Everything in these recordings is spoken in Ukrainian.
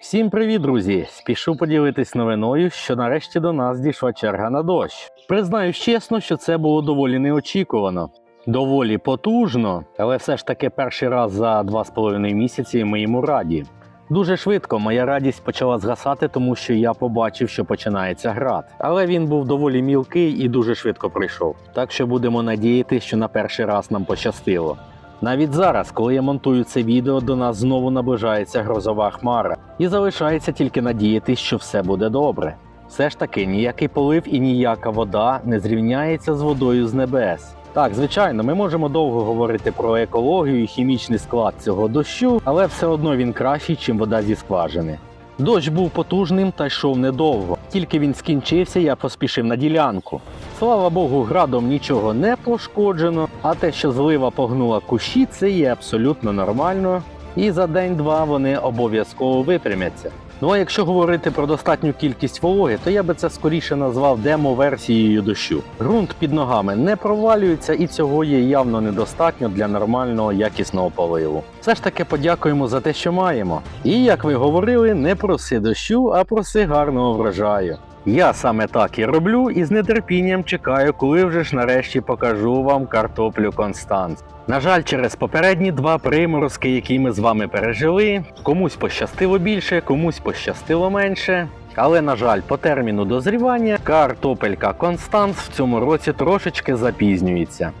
Всім привіт, друзі! Спішу поділитись новиною, що нарешті до нас дійшла черга на дощ. Признаюсь чесно, що це було доволі неочікувано. Доволі потужно, але все ж таки перший раз за два з половиною місяці ми йому раді. Дуже швидко моя радість почала згасати, тому що я побачив, що починається град. Але він був доволі мілкий і дуже швидко прийшов. Так що будемо надіятися, що на перший раз нам пощастило. Навіть зараз, коли я монтую це відео, до нас знову наближається грозова хмара, і залишається тільки надіятись, що все буде добре. Все ж таки, ніякий полив і ніяка вода не зрівняється з водою з небес. Так, звичайно, ми можемо довго говорити про екологію і хімічний склад цього дощу, але все одно він кращий, ніж вода зі скважини. Дощ був потужним та йшов недовго. Тільки він скінчився, я поспішив на ділянку. Слава Богу, градом нічого не пошкоджено, а те, що злива погнула кущі, це є абсолютно нормально. І за день-два вони обов'язково випрямяться. Ну а якщо говорити про достатню кількість вологи, то я би це скоріше назвав демо-версією дощу. Ґрунт під ногами не провалюється, і цього є явно недостатньо для нормального якісного поливу. Все ж таки подякуємо за те, що маємо. І як ви говорили, не проси дощу, а проси гарного врожаю. Я саме так і роблю і з нетерпінням чекаю, коли вже ж нарешті покажу вам картоплю Констант. На жаль, через попередні два приморозки, які ми з вами пережили, комусь пощастило більше, комусь пощастило менше. Але, на жаль, по терміну дозрівання картопелька Констант в цьому році трошечки запізнюється.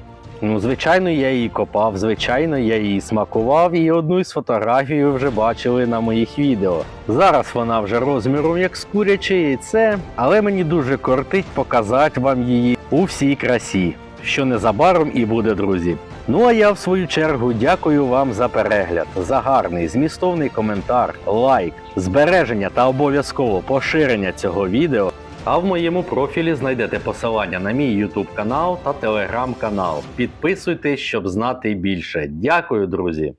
Ну, звичайно, я її копав, звичайно, я її смакував, і одну із фотографій ви вже бачили на моїх відео. Зараз вона вже розміром як з куряче яйце, але мені дуже кортить показати вам її у всій красі, що незабаром і буде, друзі. Ну а я в свою чергу дякую вам за перегляд, за гарний змістовний коментар, лайк, збереження та обов'язково поширення цього відео. А в моєму профілі знайдете посилання на мій YouTube канал та телеграм канал. Підписуйтесь, щоб знати більше. Дякую, друзі!